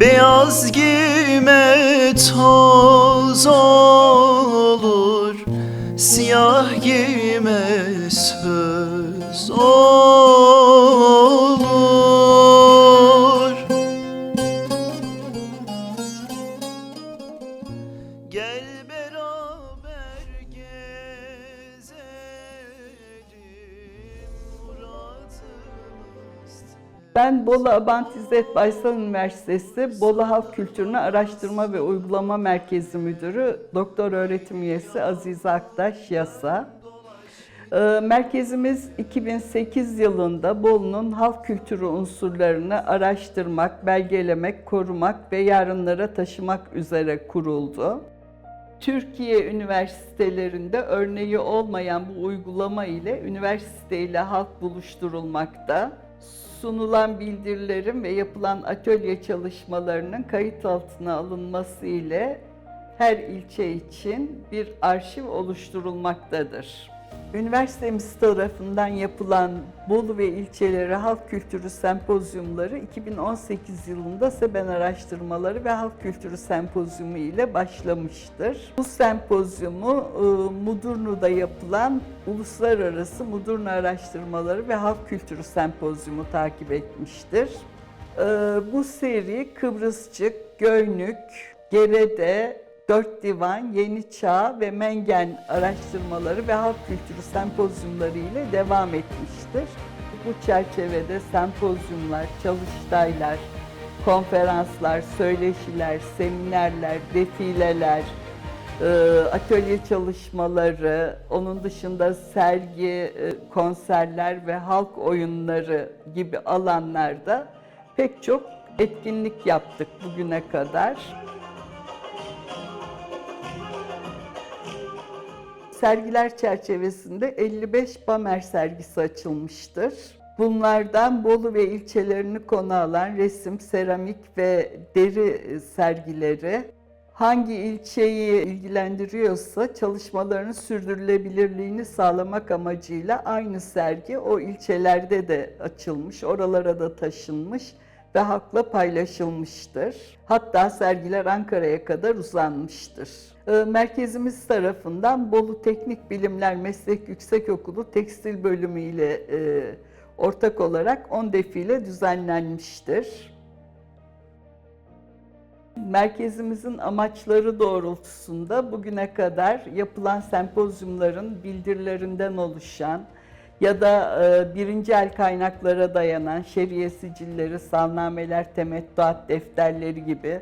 Beyaz giyme toz olur Siyah giyme söz olur Bolu Abant İzzet Baysal Üniversitesi Bolu Halk Kültürünü Araştırma ve Uygulama Merkezi Müdürü Doktor Öğretim Üyesi Azize Aktaş Yasa. Ee, Merkezimiz 2008 yılında Bolu'nun halk kültürü unsurlarını araştırmak, belgelemek, korumak ve yarınlara taşımak üzere kuruldu. Türkiye üniversitelerinde örneği olmayan bu uygulama ile üniversite halk buluşturulmakta. Sunulan bildirilerin ve yapılan atölye çalışmalarının kayıt altına alınması ile her ilçe için bir arşiv oluşturulmaktadır. Üniversitemiz tarafından yapılan Bolu ve ilçeleri halk kültürü sempozyumları 2018 yılında Seben Araştırmaları ve Halk Kültürü Sempozyumu ile başlamıştır. Bu sempozyumu e, Mudurnu'da yapılan Uluslararası Mudurnu Araştırmaları ve Halk Kültürü Sempozyumu takip etmiştir. E, Bu seri Kıbrısçık, Göynük, Gerede, Dört Divan, Yeni Çağ ve Mengen araştırmaları ve halk kültürü sempozyumları ile devam etmiştir. Bu çerçevede sempozyumlar, çalıştaylar, konferanslar, söyleşiler, seminerler, defileler, e, atölye çalışmaları, onun dışında sergi, e, konserler ve halk oyunları gibi alanlarda pek çok etkinlik yaptık bugüne kadar. Sergiler çerçevesinde 55 Bamer sergisi açılmıştır. Bunlardan Bolu ve ilçelerini konu alan resim, seramik ve deri sergileri, hangi ilçeyi ilgilendiriyorsa çalışmalarının sürdürülebilirliğini sağlamak amacıyla aynı sergi o ilçelerde de açılmış, oralara da taşınmış ve halkla paylaşılmıştır. Hatta sergiler Ankara'ya kadar uzanmıştır. Ee, Merkezimiz tarafından Bolu Teknik Bilimler Meslek Yüksekokulu Tekstil Bölümü ile e, ortak olarak 10 defile düzenlenmiştir. Merkezimizin amaçları doğrultusunda bugüne kadar yapılan sempozyumların bildirilerinden oluşan ya da e, birinci el kaynaklara dayanan şeriye sicilleri, salnameler, temettuat defterleri gibi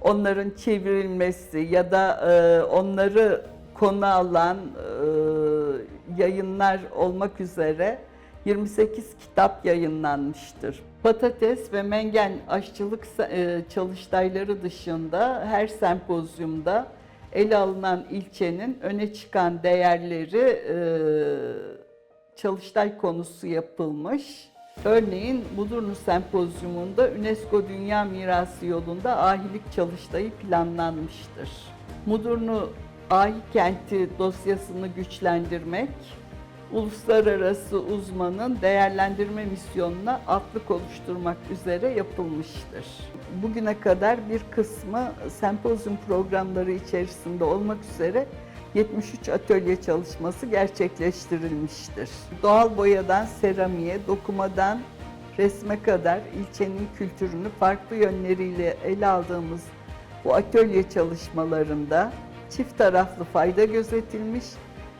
onların çevrilmesi ya da e, onları konu alan e, yayınlar olmak üzere 28 kitap yayınlanmıştır. Patates ve mengen aşçılık e, çalıştayları dışında her sempozyumda ele alınan ilçenin öne çıkan değerleri e, çalıştay konusu yapılmış. Örneğin Mudurnu Sempozyumunda UNESCO Dünya Mirası yolunda ahilik çalıştayı planlanmıştır. Mudurnu Ahi Kenti dosyasını güçlendirmek, uluslararası uzmanın değerlendirme misyonuna atlık oluşturmak üzere yapılmıştır. Bugüne kadar bir kısmı sempozyum programları içerisinde olmak üzere 73 atölye çalışması gerçekleştirilmiştir. Doğal boyadan seramiğe, dokumadan resme kadar ilçenin kültürünü farklı yönleriyle ele aldığımız bu atölye çalışmalarında çift taraflı fayda gözetilmiş,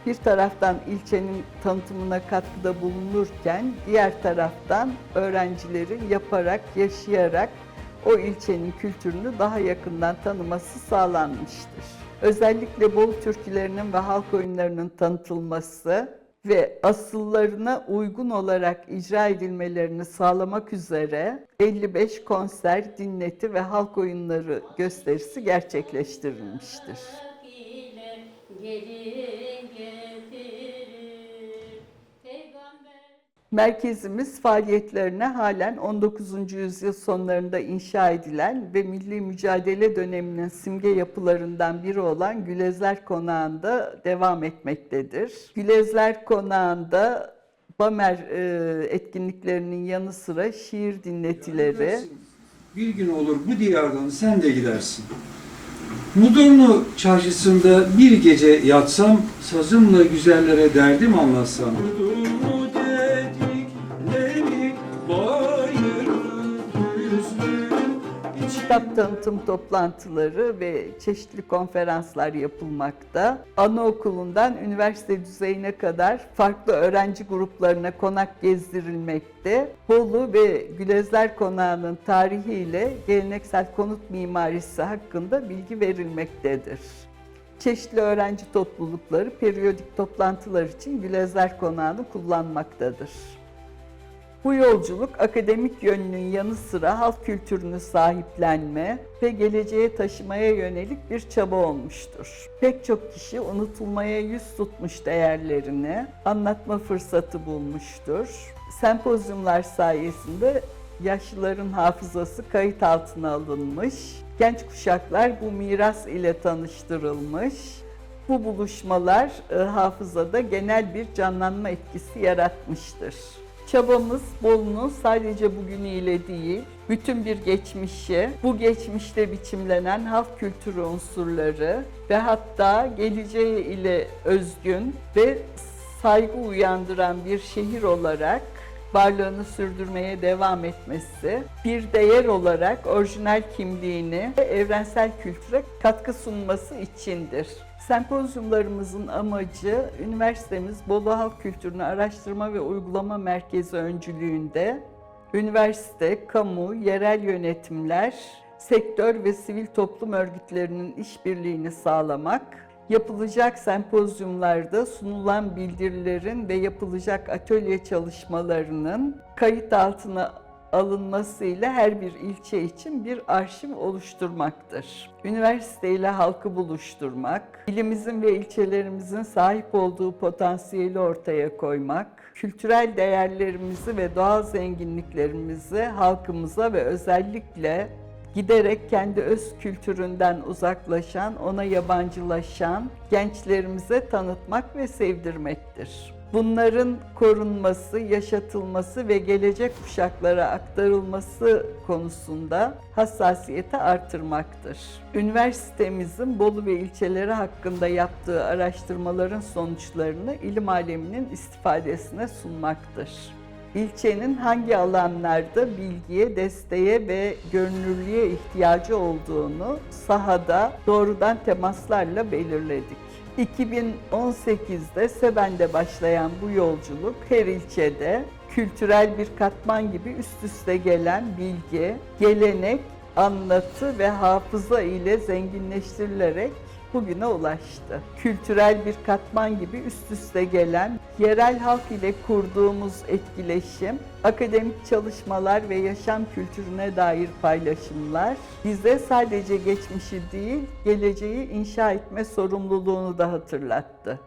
bir taraftan ilçenin tanıtımına katkıda bulunurken diğer taraftan öğrencilerin yaparak, yaşayarak o ilçenin kültürünü daha yakından tanıması sağlanmıştır. Özellikle Bolu türkülerinin ve halk oyunlarının tanıtılması ve asıllarına uygun olarak icra edilmelerini sağlamak üzere 55 konser, dinleti ve halk oyunları gösterisi gerçekleştirilmiştir. ile geri Merkezimiz faaliyetlerine halen 19. yüzyıl sonlarında inşa edilen ve milli mücadele döneminin simge yapılarından biri olan Gülezler Konağı'nda devam etmektedir. Gülezler Konağı'nda Bamer e, etkinliklerinin yanı sıra şiir dinletileri, Bir gün olur bu diyardan sen de gidersin. Mudurnu çarşısında bir gece yatsam, sazımla güzellere derdim anlatsam. Mudurnu kitap tanıtım toplantıları ve çeşitli konferanslar yapılmakta. Anaokulundan üniversite düzeyine kadar farklı öğrenci gruplarına konak gezdirilmekte. Bolu ve Gülezler Konağı'nın tarihiyle geleneksel konut mimarisi hakkında bilgi verilmektedir. Çeşitli öğrenci toplulukları periyodik toplantılar için Gülezler Konağı'nı kullanmaktadır. Bu yolculuk akademik yönünün yanı sıra halk kültürünü sahiplenme ve geleceğe taşımaya yönelik bir çaba olmuştur. Pek çok kişi unutulmaya yüz tutmuş değerlerini anlatma fırsatı bulmuştur. Sempozyumlar sayesinde yaşlıların hafızası kayıt altına alınmış, genç kuşaklar bu miras ile tanıştırılmış, bu buluşmalar e, hafızada genel bir canlanma etkisi yaratmıştır. Çabamız Bolu'nun sadece bugünüyle değil, bütün bir geçmişi, bu geçmişte biçimlenen halk kültürü unsurları ve hatta geleceği ile özgün ve saygı uyandıran bir şehir olarak varlığını sürdürmeye devam etmesi, bir değer olarak orijinal kimliğini ve evrensel kültüre katkı sunması içindir. Sempozyumlarımızın amacı üniversitemiz Bolu Halk Kültürünü Araştırma ve Uygulama Merkezi öncülüğünde üniversite, kamu, yerel yönetimler, sektör ve sivil toplum örgütlerinin işbirliğini sağlamak, yapılacak sempozyumlarda sunulan bildirilerin ve yapılacak atölye çalışmalarının kayıt altına alınmasıyla her bir ilçe için bir arşiv oluşturmaktır. Üniversite ile halkı buluşturmak, ilimizin ve ilçelerimizin sahip olduğu potansiyeli ortaya koymak, kültürel değerlerimizi ve doğal zenginliklerimizi halkımıza ve özellikle giderek kendi öz kültüründen uzaklaşan, ona yabancılaşan gençlerimize tanıtmak ve sevdirmektir. Bunların korunması, yaşatılması ve gelecek kuşaklara aktarılması konusunda hassasiyeti artırmaktır. Üniversitemizin Bolu ve ilçeleri hakkında yaptığı araştırmaların sonuçlarını ilim aleminin istifadesine sunmaktır. İlçenin hangi alanlarda bilgiye, desteğe ve görünürlüğe ihtiyacı olduğunu sahada doğrudan temaslarla belirledik. 2018'de Seben'de başlayan bu yolculuk her ilçede kültürel bir katman gibi üst üste gelen bilgi, gelenek, anlatı ve hafıza ile zenginleştirilerek bugüne ulaştı. Kültürel bir katman gibi üst üste gelen, yerel halk ile kurduğumuz etkileşim, akademik çalışmalar ve yaşam kültürüne dair paylaşımlar bize sadece geçmişi değil, geleceği inşa etme sorumluluğunu da hatırlattı.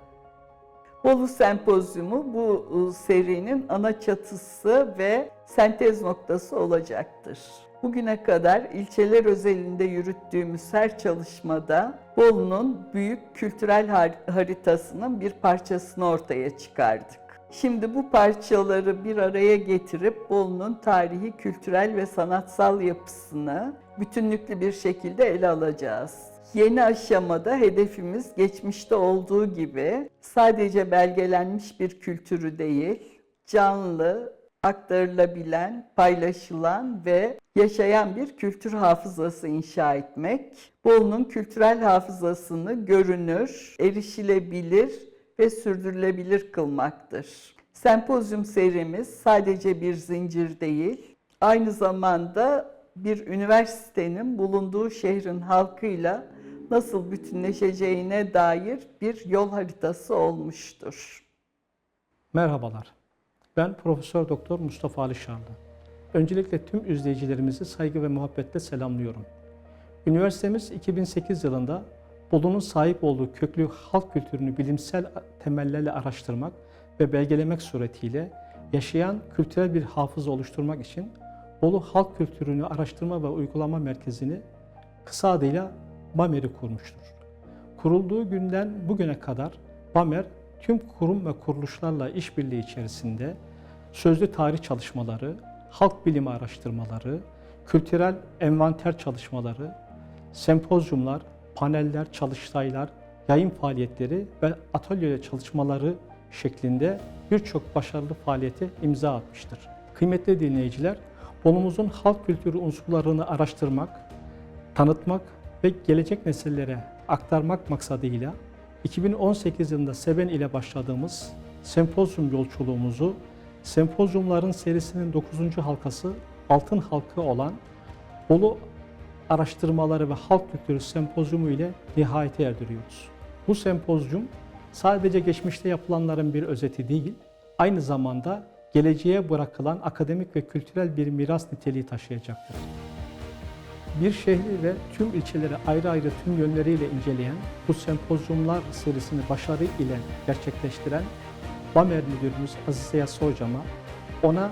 Bolu Sempozyumu bu e, serinin ana çatısı ve sentez noktası olacaktır. Bugüne kadar ilçeler özelinde yürüttüğümüz her çalışmada Bolu'nun büyük kültürel har- haritasının bir parçasını ortaya çıkardık. Şimdi bu parçaları bir araya getirip Bolu'nun tarihi, kültürel ve sanatsal yapısını bütünlüklü bir şekilde ele alacağız. Yeni aşamada hedefimiz geçmişte olduğu gibi sadece belgelenmiş bir kültürü değil, canlı, aktarılabilen, paylaşılan ve yaşayan bir kültür hafızası inşa etmek. Bolu'nun kültürel hafızasını görünür, erişilebilir ve sürdürülebilir kılmaktır. Sempozyum serimiz sadece bir zincir değil, aynı zamanda bir üniversitenin bulunduğu şehrin halkıyla nasıl bütünleşeceğine dair bir yol haritası olmuştur. Merhabalar. Ben Profesör Doktor Mustafa Ali Şarlı. Öncelikle tüm izleyicilerimizi saygı ve muhabbetle selamlıyorum. Üniversitemiz 2008 yılında Bolu'nun sahip olduğu köklü halk kültürünü bilimsel temellerle araştırmak ve belgelemek suretiyle yaşayan kültürel bir hafıza oluşturmak için Bolu Halk Kültürünü Araştırma ve Uygulama Merkezi'ni kısa adıyla BAMER'i kurmuştur. Kurulduğu günden bugüne kadar BAMER tüm kurum ve kuruluşlarla işbirliği içerisinde sözlü tarih çalışmaları, halk bilimi araştırmaları, kültürel envanter çalışmaları, sempozyumlar, paneller, çalıştaylar, yayın faaliyetleri ve atölye çalışmaları şeklinde birçok başarılı faaliyete imza atmıştır. Kıymetli dinleyiciler, Bolumuzun halk kültürü unsurlarını araştırmak, tanıtmak ve gelecek nesillere aktarmak maksadıyla 2018 yılında Seben ile başladığımız sempozyum yolculuğumuzu sempozyumların serisinin 9. halkası Altın Halkı olan Bolu Araştırmaları ve Halk Kültürü Sempozyumu ile nihayete erdiriyoruz. Bu sempozyum sadece geçmişte yapılanların bir özeti değil, aynı zamanda geleceğe bırakılan akademik ve kültürel bir miras niteliği taşıyacaktır. Bir şehri ve tüm ilçeleri ayrı ayrı tüm yönleriyle inceleyen bu sempozyumlar serisini başarı ile gerçekleştiren BAMER Müdürümüz Azize Yassı Hocama, ona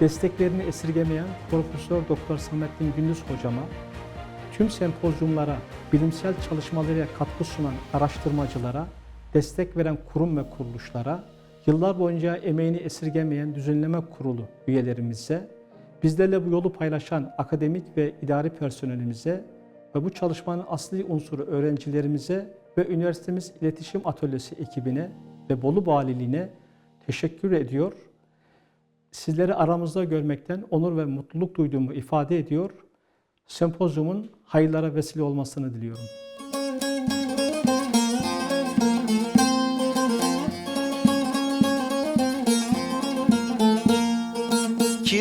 desteklerini esirgemeyen Profesör Doktor Samettin Gündüz Hocama, tüm sempozyumlara, bilimsel çalışmalara katkı sunan araştırmacılara, destek veren kurum ve kuruluşlara, yıllar boyunca emeğini esirgemeyen düzenleme kurulu üyelerimize, bizlerle bu yolu paylaşan akademik ve idari personelimize ve bu çalışmanın asli unsuru öğrencilerimize ve üniversitemiz iletişim atölyesi ekibine ve Bolu Valiliğine teşekkür ediyor. Sizleri aramızda görmekten onur ve mutluluk duyduğumu ifade ediyor. Sempozyumun hayırlara vesile olmasını diliyorum.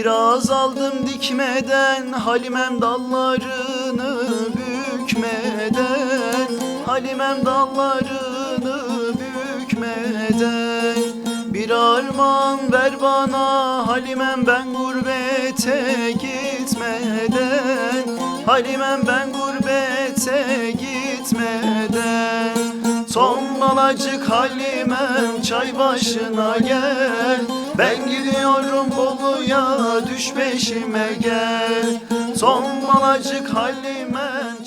Kiraz aldım dikmeden Halimem dallarını bükmeden Halimem dallarını bükmeden. Bir armağan ver bana Halimem ben gurbete gitmeden. Halimem ben gurbete gitmeden Tombalacık Halimem çay başına gel. Ben gidiyorum Bolu'ya düş peşime gel. Tombalacık Halimem